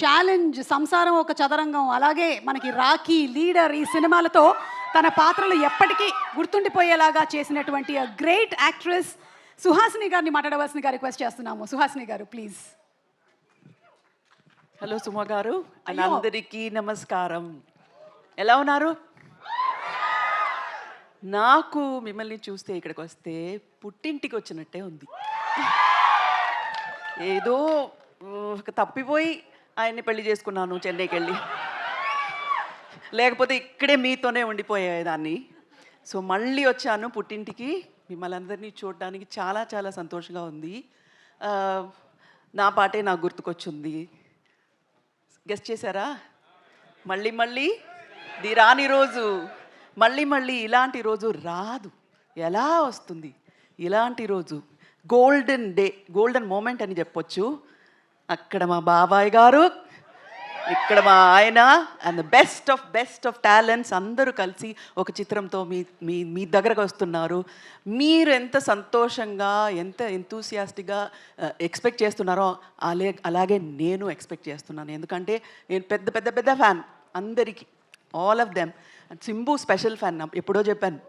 Challenge సంసారం ఒక చదరంగం. అలాగే మనకి రాఖీ లీడర్ ఈ సినిమాలతో తన పాత్రలు ఎప్పటికీ గుర్తుండిపోయేలాగా చేసినటువంటి గ్రేట్ యాక్ట్రెస్ సుహాసిని గారిని మాట్లాడవలసిందిగా రిక్వెస్ట్ చేస్తున్నాము. సుహాసిని గారు ప్లీజ్ హలో సుమ గారు. అందరికీ నమస్కారం. ఎలా ఉన్నారు? నాకు మిమ్మల్ని చూస్తే ఇక్కడికి వస్తే పుట్టింటికి వచ్చినట్టే ఉంది. ఏదో తప్పిపోయి ఆయన్ని పెళ్ళి చేసుకున్నాను చెన్నైకి వెళ్ళి లేకపోతే ఇక్కడే మీతోనే ఉండిపోయేదాన్ని. సో మళ్ళీ వచ్చాను పుట్టింటికి. మిమ్మల్ని అందరినీ చూడడానికి చాలా చాలా సంతోషంగా ఉంది. నా పాటే నాకు గుర్తుకొచ్చింది. గెస్ట్ చేశారా? మళ్ళీ మళ్ళీ? ది రాని రోజు. మళ్ళీ మళ్ళీ ఇలాంటి రోజు రాదు. ఎలా వస్తుంది? ఇలాంటి రోజు. గోల్డెన్ డే గోల్డెన్ మూమెంట్ అని చెప్పొచ్చు. అక్కడ మా బాబాయ్ గారు ఇక్కడ మా ఆయన and the best of best of talents అందరూ కలిసి ఒక చిత్రంతో మీ మీ మీ దగ్గరకు వస్తున్నారు. మీరు ఎంత సంతోషంగా ఎంత ఎంతూసియాస్టిక్గా ఎక్స్పెక్ట్ uh, చేస్తున్నారో అలే అలాగే నేను ఎక్స్పెక్ట్ చేస్తున్నాను. ఎందుకంటే నేను పెద్ద పెద్ద పెద్ద ఫ్యాన్ అందరికీ all of them and Simbu special fan ఎప్పుడో చెప్పాను.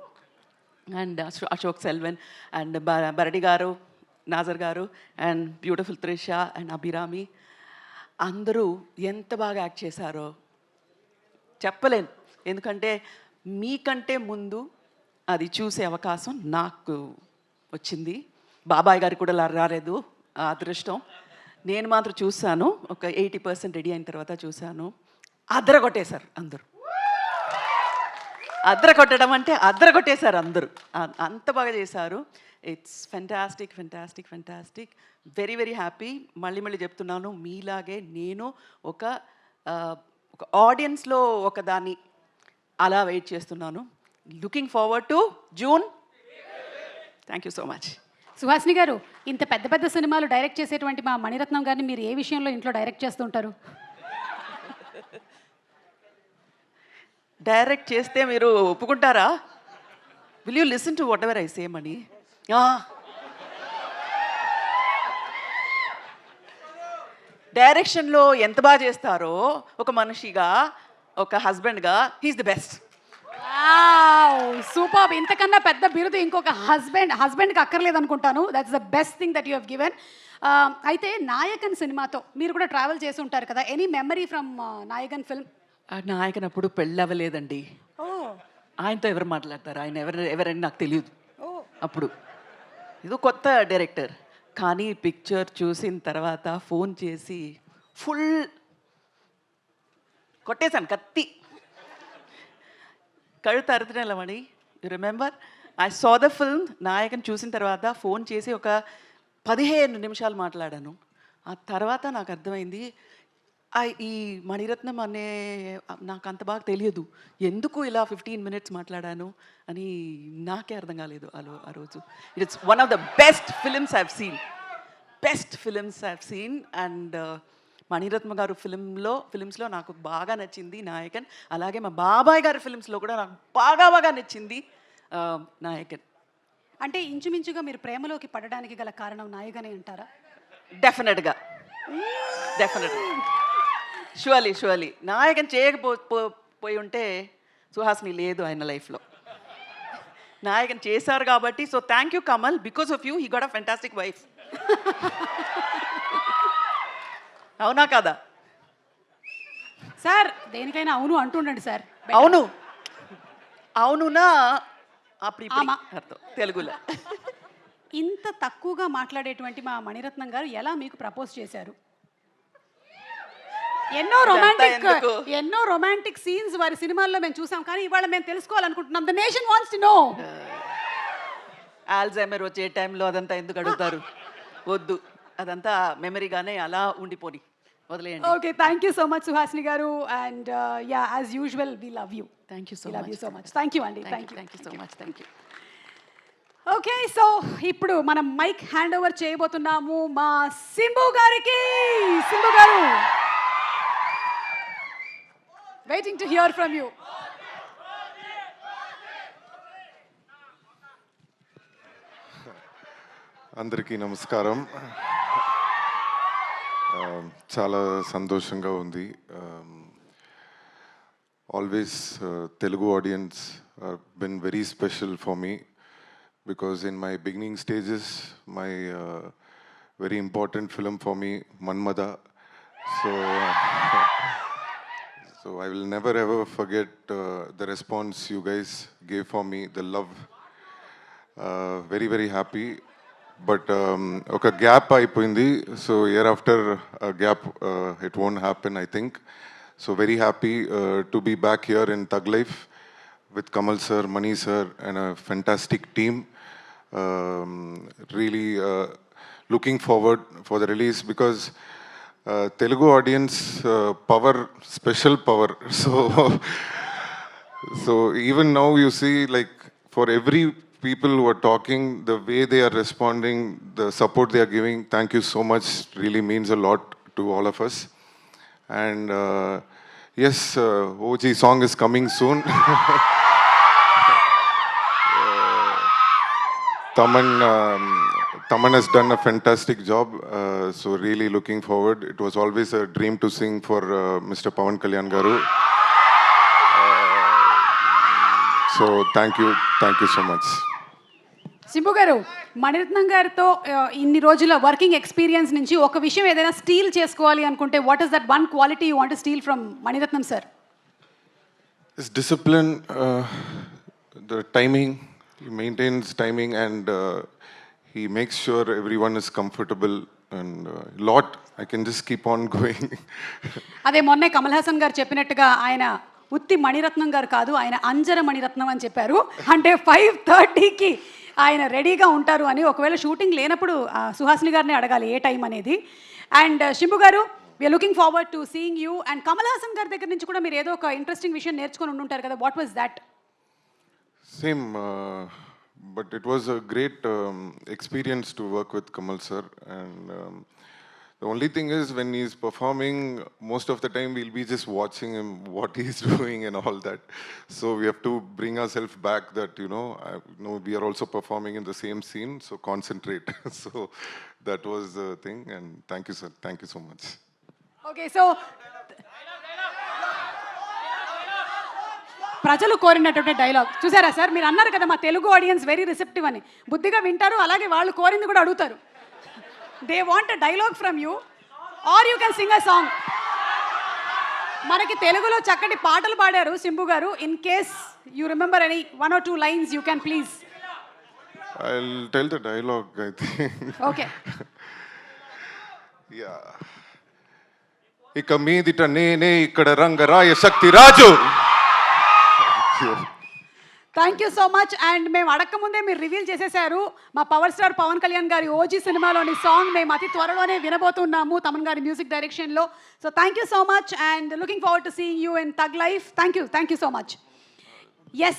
అండ్ అశోక్ సెల్వెన్ అండ్ బరడి గారు నాజర్ గారు and beautiful Trisha and Abhirami. అందరూ ఎంత బాగా యాక్ట్ చేశారో చెప్పలేను. ఎందుకంటే మీకంటే ముందు అది చూసే అవకాశం నాకు వచ్చింది. బాబాయ్ గారికి కూడా లా- రాలేదు ఆ అదృష్టం. నేను మాత్రం చూశాను. ఒక ఎయిటీ పర్సెంట్ రెడీ అయిన తర్వాత చూశాను. అదరగొట్టేశారు అందరూ. అద్ర కొట్టడం అంటే అద్ర. కొట్టేశారు అందరూ అంత బాగా చేశారు. It's fantastic fantastic fantastic very very happy మళ్ళీ మళ్ళీ చెప్తున్నాను మీలాగే నేను ఒక ఒక ఆడియన్స్లో ఒక దాన్ని అలా వెయిట్ చేస్తున్నాను. Looking forward to June thank you so much Suhasini గారు ఇంత పెద్ద పెద్ద సినిమాలు డైరెక్ట్ చేసేటువంటి మా మణిరత్నం గారిని మీరు ఏ విషయంలో ఇంట్లో డైరెక్ట్ చేస్తుంటారు? డైరెక్ట్ చేస్తే మీరు ఒప్పుకుంటారా? Will you listen to whatever I same అని డైరెక్షన్లో ఎంత బాగా చేస్తారో ఒక మనిషిగా ఒక హస్బెండ్గా హీస్ ది బెస్ట్ సూపర్ ఇంతకన్నా పెద్ద బిరుదు ఇంకొక హస్బెండ్ హస్బెండ్కి అక్కర్లేదు అనుకుంటాను that's the best thing that you have given అయితే నాయకన్ సినిమాతో మీరు కూడా ట్రావెల్ చేసి ఉంటారు కదా? Any memory from Nayakan film Nayakan అప్పుడు పెళ్ళి అవ్వలేదండి ఓ. ఆయనతో ఎవరు మాట్లాడతారు? ఆయన ఎవరు ఎవరని నాకు తెలియదు. ఓ. అప్పుడు. ఇది కొత్త డైరెక్టర్. కానీ పిక్చర్ చూసిన తర్వాత ఫోన్ చేసి ఫుల్ కొట్టేశాను కత్తి. కళ్ళు తరుతున్నమని you remember I saw the film Nayakan చూసిన తర్వాత ఫోన్ చేసి ఒక పదిహేను నిమిషాలు మాట్లాడాను. ఆ తర్వాత నాకు అర్థమైంది ఈ మణిరత్నం అనే నాకు అంత బాగా తెలియదు. ఎందుకు ఇలా ఫిఫ్టీన్ మినిట్స్ మాట్లాడాను అని నాకే అర్థం కాలేదు ఆ లో- ఆ రోజు. It's one of the best films I've seen best films I've seen and Mani Ratnam గారు ఫిలింలో ఫిలిమ్స్లో నాకు బాగా నచ్చింది నాయకన్. అలాగే మా బాబాయ్ గారి ఫిలిమ్స్లో కూడా నాకు బాగా బాగా నచ్చింది నాయకన్. అంటే ఇంచుమించుగా మీరు ప్రేమలోకి పడడానికి గల కారణం నాయకనే అంటారా? డెఫినెట్గా డెఫినెట్గా షువలీ షువలీ నాయకన్ చేయకపో పోయి ఉంటే సుహాసిని లేదు ఆయన లైఫ్లో. నాయకన్ చేశారు కాబట్టి so thank you Kamal because of you he got a fantastic wife అవునా కదా? సార్ దేనికైనా అవును అంటుండండి సార్. అవును. అవునునా? అప్పుడు. అర్థం. తెలుగులో. ఇంత తక్కువగా మాట్లాడేటువంటి మా మణిరత్నం గారు ఎలా మీకు ప్రపోజ్ చేశారు? ఎన్నో రొమాంటిక్? ఎన్నో రొమాంటిక్ సీన్స్ వారి సినిమాల్లో మేము చూసాం. కానీ ఇవాళ మేము తెలుసుకోవాలనుకుంటున్నాం. The nation wants to know Alzheimer వచ్చే టైంలో అదంతా ఎందుకు అడుగుతారు? వద్దు. అదంతా మెమరీగానే అలా ఉండిపోని. వదిలేయండి. Okay thank you so much Suhasini గారు. And yeah as usual we love you thank you so love you so much thank you అండి thank you thank you so much thank you okay so ఇప్పుడు మనం mic hand over చేయబోతున్నాము మా సింబు గారికి. సింబు గారు. Waiting to hear from you అందరికీ నమస్కారం. చాలా సంతోషంగా ఉంది. Always Telugu audience been very special for me because in my beginning stages my very important film for me Manmadha so So I will never ever forget uh, the response you guys gave for me, the love. Uh, very very happy. But ఒక gap అయిపోయింది so year after gap it won't happen I think so very happy to be back here in Thug Life with Kamal sir, Mani sir, and a fantastic team. Um, really uh, looking forward for uh, Telugu audience uh, power, special power. So, so even now you see, like for every people who are talking, the way they are responding, the support they are giving, thank you so much. Really means a lot to all of us. And uh, yes, uh, OG song is coming soon. uh, Taman, um, Taman has done a fantastic job. Um. Uh, so really looking forward. It was always a dream to sing for uh, Mr. Pawan Kalyan Garu. Uh, so thank you, thank you so much. Simbu గారు మణిరత్నం గారితో ఇన్ని రోజుల working experience నుంచి ఒక విషయం ఏదైనా steal చేసుకోవాలి అనుకుంటే what is that one quality you want steal from Mani Ratnam sir His discipline, uh, the timing, he maintains timing and uh, he makes sure everyone uh, lot. I can just keep on going. అదే మొన్నే కమల్ హాసన్ గారు చెప్పినట్టుగా ఆయన ఉత్తి మణిరత్నం గారు కాదు ఆయన అంజర మణిరత్నం అని చెప్పారు అంటే ఫైవ్ థర్టీకి ఆయన రెడీగా ఉంటారు అని ఒకవేళ షూటింగ్ లేనప్పుడు సుహాసిని గారిని అడగాలి ఏ టైం అనేది అండ్ శింబు గారు we're looking forward to seeing you and Kamal Haasan గారి దగ్గర నుంచి కూడా మీరు ఏదో ఒక ఇంట్రెస్టింగ్ విషయం నేర్చుకొని ఉండుంటారు కదా what was that uh, but it was a great um, experience to work with Kamal sir. And um, the only thing is, when he's performing, most of the time we'll be just watching him, what he's doing, and all that. So we have to bring ourselves back that, you know, I, you know, we are also performing in the same scene, so concentrate. so that was the thing. And thank you, sir. Thank you so much. Okay, so. ప్రజలు కోరినటువంటి dialogue చూసారా sir? మీరు అన్నారు కదా మా Telugu audience very receptive అని. బుద్ధిగా వింటారు అలాగే వాళ్ళు కోరింది కూడా అడుగుతారు. They want a dialogue from you or you can sing a song మనకి తెలుగులో చక్కటి పాటలు పాడారు సింబు గారు. In case you remember any one or two lines you can please I'll tell the dialogue, I think. Okay yeah ఇక మీదిట నేనే ఇక్కడ Rangaraya Shakti Raju thank you so much and మేము అడక్కముందే మీరు రివీల్ చేసేశారు. మా పవర్ స్టార్ పవన్ కళ్యాణ్ గారి ఓజీ సినిమాలోని సాంగ్ మేము అతి త్వరలోనే వినబోతున్నాము తమన్ గారి మ్యూజిక్ డైరెక్షన్లో so thank you so much and looking forward to seeing you in thug life thank you thank you so much yes